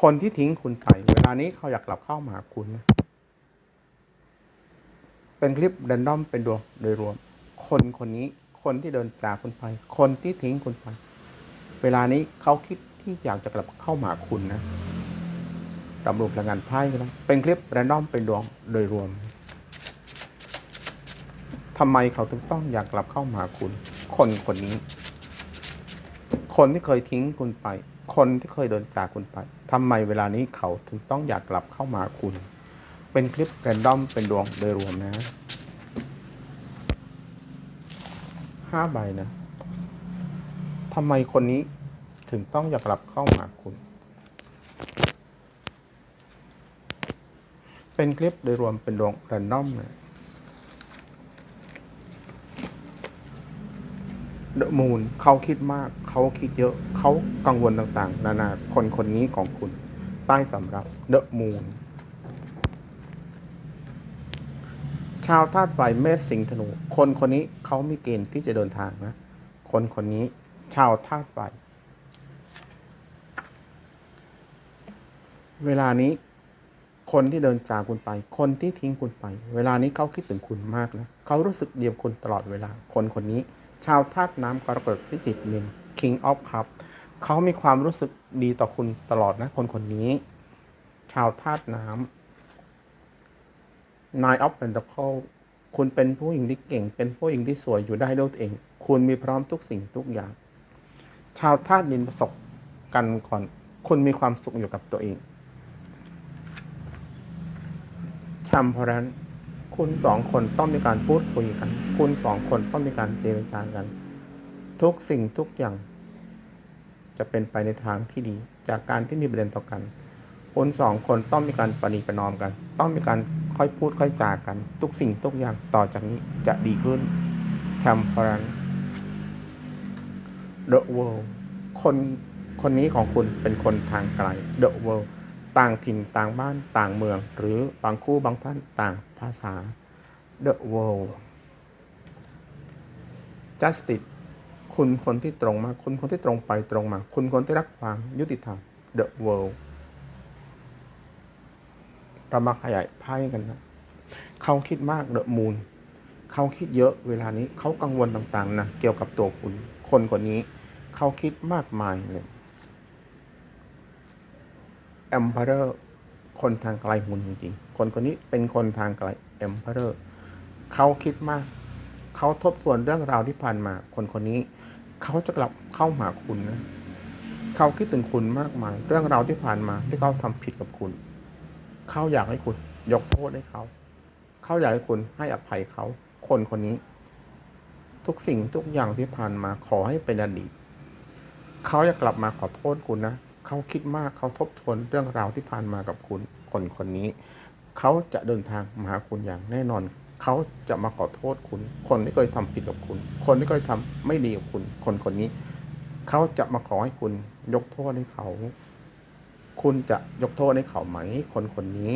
คนที่ทิ้งคุณไปเวลานี้เขาอยากกลับเข้ามาหาคุณนะเป็นคลิปแรนดอมเป็นดวงโดยรวม คนคนนี้คนที่เดินจากคุณไป คนที่ทิ้งคุณไป เวลานี้เขาคิดที่อยากจะกลับเข้ามาหาคุณนะตำรวจพลังงานไพ่ก็ได้เป็นคลิปแรนดอมเป็นดวงโดยรวมทำไมเขาถึงต้องอยากกลับเข้ามาหาคุณ คนคนนี้ คนที่เคยทิ้งคุณไป คนที่เคยเดินจากคุณไปทำไมเวลานี้เขาถึงต้องอยากกลับเข้ามาคุณ เป็นคลิปแรนดอมเป็นดวงโดยรวมนะห้าใบนะทำไมคนนี้ถึงต้องอยากกลับเข้ามาหาคุณ เป็นคลิปโดยรวมเป็นดวงแรนดอมนะ เดอะมูนเขาคิดมาก เขาคิดเยอะ เขากังวลต่างๆ นานาคนคนนี้ของคุณ ใต้สำรับเดอะมูนชาวธาตุไฟเมษสิงห์ธนู คนคนนี้เขามีเกณฑ์ที่จะเดินทางนะ คนคนนี้ชาวธาตุไฟเวลานี้คนที่เดินจากคุณไป คนที่ทิ้งคุณไป เวลานี้เขาคิดถึงคุณมากนะเขารู้สึกเดียวคุณตลอดเวลา คนคนนี้ ชาวธาตุน้ำกรกฎพิจิกมิน King of Cup เขามีความรู้สึกดีต่อคุณตลอดนะคนคนนี้ ชาวธาตุน้ำ Nine of Pentacles คุณเป็นผู้หญิงที่เก่ง เป็นผู้หญิงที่สวยอยู่ได้ด้วยตัวเอง คุณมีพร้อมทุกสิ่งทุกอย่าง ชาวธาตุดินประสบกันก่อน คุณมีความสุขอยู่กับตัวเองช คุณสองคนต้องมีการพูดคุยกัน คุณสองคนต้องมีการเจรจากัน ทุกสิ่งทุกอย่าง จะเป็นไปในทางที่ดี จากการที่มีประเด็นต่อกันคุณสองคนต้องมีการปณีประนอมกัน ต้องมีการค่อยพูดค่อยจากัน ทุกสิ่งทุกอย่างต่อจากนี้จะดีขึ้นแคมเพรัน The World คนคนนี้ของคุณเป็นคนทางไกล The World ต่างถิ่นต่างบ้านต่างเมือง หรือบางคู่บางท่านต่างภาษา The World Justice คุณคนที่ตรงมา คุณคนที่ตรงไปตรงมา คุณคนที่รักความยุติธรรม The World เรามาขยายไพ่กันนะ เขาคิดมาก The Moon เขาคิดเยอะเวลานี้เขากังวลต่างๆนะ เกี่ยวกับตัวคุณ คนคนนี้ เขาคิดมากมายเลย Emperor คนทางไกลหุ่นจริงๆ คนคนนี้เป็นคนทางไกล Emperor เขาคิดมาก เขาทบทวนเรื่องราวที่ผ่านมา คนคนนี้ เขาจะกลับเข้าหาคุณนะ เขาคิดถึงคุณมากมาย เรื่องราวที่ผ่านมาที่เขาทำผิดกับคุณ เขาอยากให้คุณ ยกโทษให้เขา เขาอยากให้คุณให้อภัยเขา คนคนนี้ ทุกสิ่งทุกอย่างที่ผ่านมาขอให้เป็นอดีต เขาอยากกลับมาขอโทษคุณนะ เขาคิดมากเขาทบทวนเรื่องราวที่ผ่านมากับคุณคนคนนี้ เขาจะเดินทางมาหาคุณอย่างแน่นอน เขาจะมาขอโทษคุณ คนที่เคยทำผิดกับคุณ คนที่เคยทำไม่ดีกับคุณ คนคนนี้ เขาจะมาขอให้คุณยกโทษให้เขา คุณจะยกโทษให้เขาไหม คนคนนี้